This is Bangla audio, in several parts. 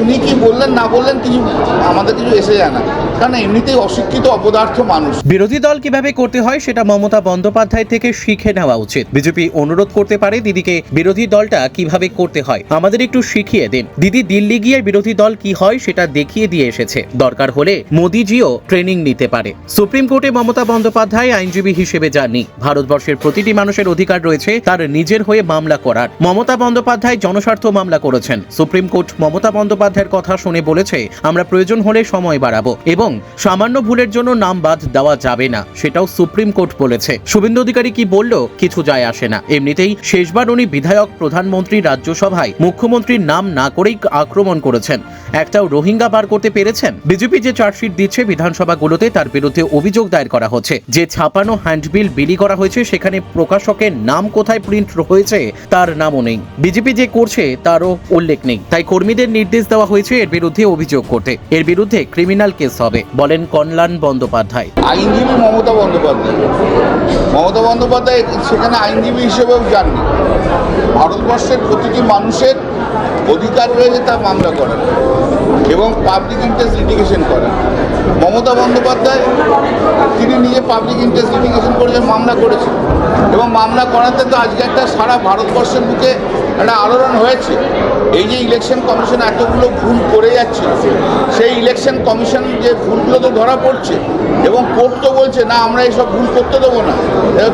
উনি কি বললেন, না বললেন, কিছু আমাদের কিছু এসে যায় না। কারণ এমনিতেই অশিক্ষিত, অপদার্থ মানুষ। বিরোধী দল কীভাবে করতে হয়, সেটা মমতা বন্দ্যোপাধ্যায় থেকে শিখে নেওয়া উচিত। বিজেপি অনুরোধ করতে পারে দিদিকে বিরোধী দলটা কীভাবে করতে হয়। আমাদের একটু শিখিয়ে দিন। দিদি দিল্লি গিয়ে বিরোধী দল কি হয়, সেটা দেখিয়ে দিয়ে এসেছে। দরকার হলে মোদিজিও ট্রেনিং নিতে পারে। সুপ্রিম কোর্টে মমতা বন্দ্যোপাধ্যায় আইনজীবী হিসেবে যাননি। ভারতবর্ষের প্রতিটি মানুষের অধিকার রয়েছে তার নিজের হয়ে মামলা করার। মমতা বন্দ্যোপাধ্যায় জনস্বার্থ মামলা করেছেন। সুপ্রিম কোর্ট মমতা বন্দ্যোপাধ্যায়ের কথা শুনে বলেছে, আমরা প্রয়োজন হলে সময় বাড়াবো এবং সামান্য ভুলের জন্য নাম বাদ দেওয়া যাবে না। সেটাও সুপ্রিম কোর্ট বলেছে। শুভেন্দু অধিকারী কি বলল? কিছু যায় আসে না। এমনিতেই শেষবার উনি বিধায়ক, প্রধানমন্ত্রী রাজ্যসভায় মুখ্যমন্ত্রীর নাম না করেই আক্রমণ করেছেন। একটাও রোহিঙ্গা বার করতে পেরেছেন? বিজেপি যে চার্জশিট দিচ্ছে বিধানসভাগুলোতে, তার বিরুদ্ধে অভিযোগ দায়ের করা হচ্ছে। যে ছাপানো হ্যান্ডবিল বিলি করা হয়েছে, সেখানে প্রকাশকের নাম কোথায় প্রিন্ট হয়েছে, তার নামও নেই। বিজেপি যে করছে, তারও উল্লেখ নেই। তাই কর্মীদের নির্দেশ দেওয়া হয়েছে এর বিরুদ্ধে অভিযোগ করতে। এর বিরুদ্ধে ক্রিমিনাল কেস হবে, বলেন কল্যাণ বন্দ্যোপাধ্যায়। আইনজীবী মমতা বন্দ্যোপাধ্যায়। মমতা বন্দ্যোপাধ্যায় সেখানে আইনজীবী হিসেবেও যাননি। ভারতবর্ষের প্রতিটি মানুষের অধিকার রয়েছে তা মামলা করার এবং পাবলিক ইন্টারেস্ট লিটিগেশন করেন মমতা বন্দ্যোপাধ্যায়, তিনি নিজে পাবলিক ইন্টারেস্ট লিটিগেশন করেছেন মামলা করেছেন। এবং মামলা করাতে তো আজকে একটা সারা ভারতবর্ষের বুকে একটা আলোড়ন হয়েছে। এই যে ইলেকশন কমিশন এতগুলো ভুল করে যাচ্ছে, সেই ইলেকশন কমিশন যে ভুলগুলো তো ধরা পড়ছে, এবং কোর্ট তো বলছে, না, আমরা এইসব ভুল করতে দেবো না।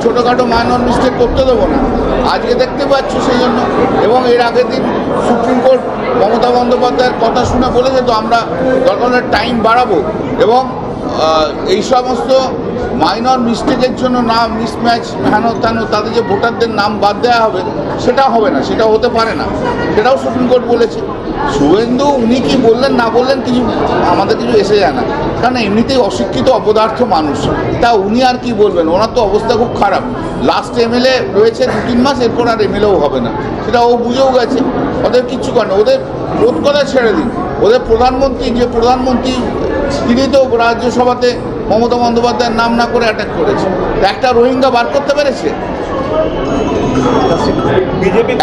ছোটোখাটো মাইনর মিস্টেক করতে দেবো না। আজকে দেখতে পাচ্ছ সেই জন্য, এবং এর আগের দিন সুপ্রিম কোর্ট মমতা বন্দ্যোপাধ্যায়ের কথা শুনে বলেছে, তো আমরা দরকার টাইম বাড়াবো। এবং এই সমস্ত মাইনর মিস্টেকের জন্য নাম মিসম্যাচ হেন তেন তাদের যে ভোটারদের নাম বাদ দেওয়া হবে, সেটা হবে না, সেটা হতে পারে না। সেটাও সুপ্রিম কোর্ট বলেছে। শুভেন্দু, উনি কি বললেন, না বললেন, কিছু আমাদের কিছু এসে যায় না। কারণ এমনিতেই অশিক্ষিত অপদার্থ মানুষ। তা উনি আর কি বলবেন? ওনার তো অবস্থা খুব খারাপ। লাস্ট এমএলএ রয়েছে দু তিন মাস, এরপর আর এমএলএও হবে না। সেটা ও বুঝেও গেছে। ওদের কিচ্ছু করে না ওদের রোধ কথা ছেড়ে দিন। ওদের প্রধানমন্ত্রী, যে প্রধানমন্ত্রী তিনি তো রাজ্যসভাতে মমতা বন্দ্যোপাধ্যায়ের নাম না করে অ্যাটাক করেছে। একটা রোহিঙ্গা বার করতে পেরেছে?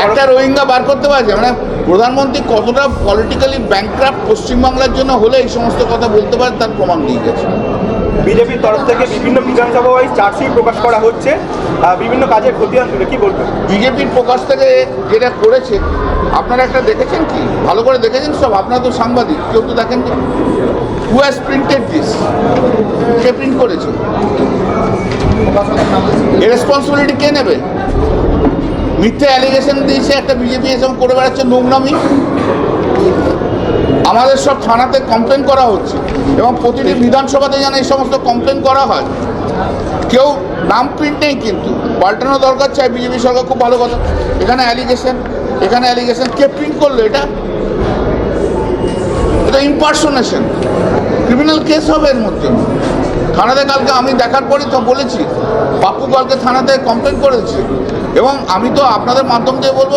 একটা রোহিঙ্গা বার করতে পারছে? মানে প্রধানমন্ত্রী কতটা পলিটিক্যালি ব্যাংক্রাফ্ট পশ্চিমবাংলার জন্য হলে এই সমস্ত কথা বলতে পারে তার প্রমাণ দিয়ে গেছে। বিজেপির তরফ থেকে বিভিন্ন বিধানসভা ওয়াইজ চার্জশিট প্রকাশ করা হচ্ছে বিভিন্ন কাজের খতিয়ান তুলে কি বলবেন? বিজেপির প্রকাশ থেকে যেটা করেছে, আপনারা একটা দেখেছেন কি? ভালো করে দেখেছেন সব? আপনারা তো সাংবাদিক, কেউ তো দেখেন হু হ্যাজ প্রিন্টেড দিস কে প্রিন্ট করেছে? এর রেসপন্সিবিলিটি কে নেবে? মিথ্যে অ্যালিগেশন দিয়েছে একটা বিজেপি এসব করে বেড়াচ্ছে নোংরামি? আমাদের সব থানাতে কমপ্লেন করা হচ্ছে এবং প্রতিটি বিধানসভাতে যেন এই সমস্ত কমপ্লেন করা হয়। কেউ নাম প্রিন্ট নেই কিন্তু। পাল্টানো দরকার চাই বিজেপি সরকার, খুব ভালো কথা। এখানে অ্যালিগেশন এখানে অ্যালিগেশন কে প্রিন্ট করল এটা? এটা ইম্পার্সোনেশন ক্রিমিনাল কেস হবে এর মধ্যে। থানাতে কালকে আমি দেখার পরই তো বলেছি পাপ্পু কালকে থানাতে কমপ্লেন করেছে। এবং আমি তো আপনাদের মাধ্যম দিয়ে বলব,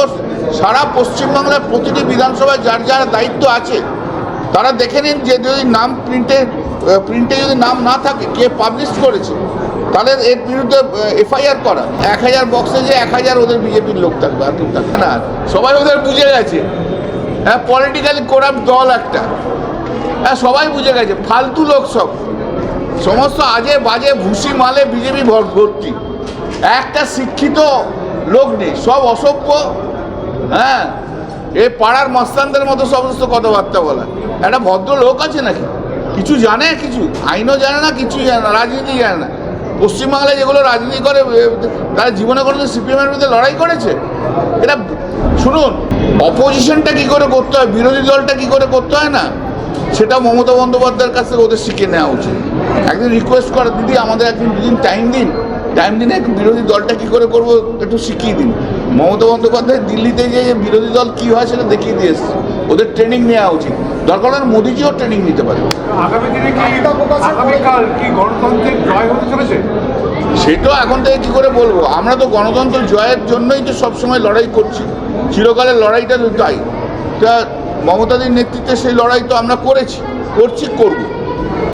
সারা পশ্চিমবাংলার প্রতিটি বিধানসভায় যার যার দায়িত্ব আছে তারা দেখে নিন যে যদি নাম প্রিন্টে প্রিন্টে যদি নাম না থাকে, কে পাবলিশ করেছে, তাহলে এর বিরুদ্ধে এফআইআর করা। এক হাজার বক্সে যে এক হাজার ওদের বিজেপির লোক থাকবে, আর থাকবে না। সবাই ওদের বুঝে গেছে। হ্যাঁ পলিটিক্যালি করাপ্ট দল একটা। হ্যাঁ সবাই বুঝে গেছে, ফালতু লোক সব। সমস্ত আজে বাজে ভুসি মালে বিজেপি ভর্তি। একটা শিক্ষিত লোক নেই, সব অসভ্য। হ্যাঁ এ পাড়ার মস্তানদের মতো সমস্ত কথাবার্তা বলা। একটা ভদ্র লোক আছে নাকি? কিছু জানে? কিছু? আইনও জানে না, কিছু জানে না, রাজনীতি জানে না। পশ্চিমবাংলায় যেগুলো রাজনীতি করে তারা জীবনে কোনো সিপিএমের বিরুদ্ধে লড়াই করেছে? এটা শুনুন, অপোজিশনটা কি করে করতে হয়? বিরোধী দলটা কি করে করতে হয় না? সেটা মমতা বন্দ্যোপাধ্যায়ের কাছ থেকে ওদের শিখে নেওয়া উচিত। একদিন রিকোয়েস্ট করা, দিদি, আমাদের একদিন দুদিন টাইম দিন। টাইম দিন বিরোধী দলটা কি করে করব একটু শিখিয়ে দিন। মমতা বন্দ্যোপাধ্যায় দিল্লিতে গিয়ে যে বিরোধী দল কী হয় সেটা দেখিয়ে দিয়ে এসছে। ওদের ট্রেনিং নেওয়া উচিত। দরকার হলে মোদিজিও ট্রেনিং নিতে পারে। সেটাও এখন থেকে কী করে বলব? আমরা তো গণতন্ত্র জয়ের জন্যই তো সবসময় লড়াই করছি। চিরকালের লড়াইটা তো তাই। তা মমতাদির নেতৃত্বে সেই লড়াই তো আমরা করেছি। করছি করব।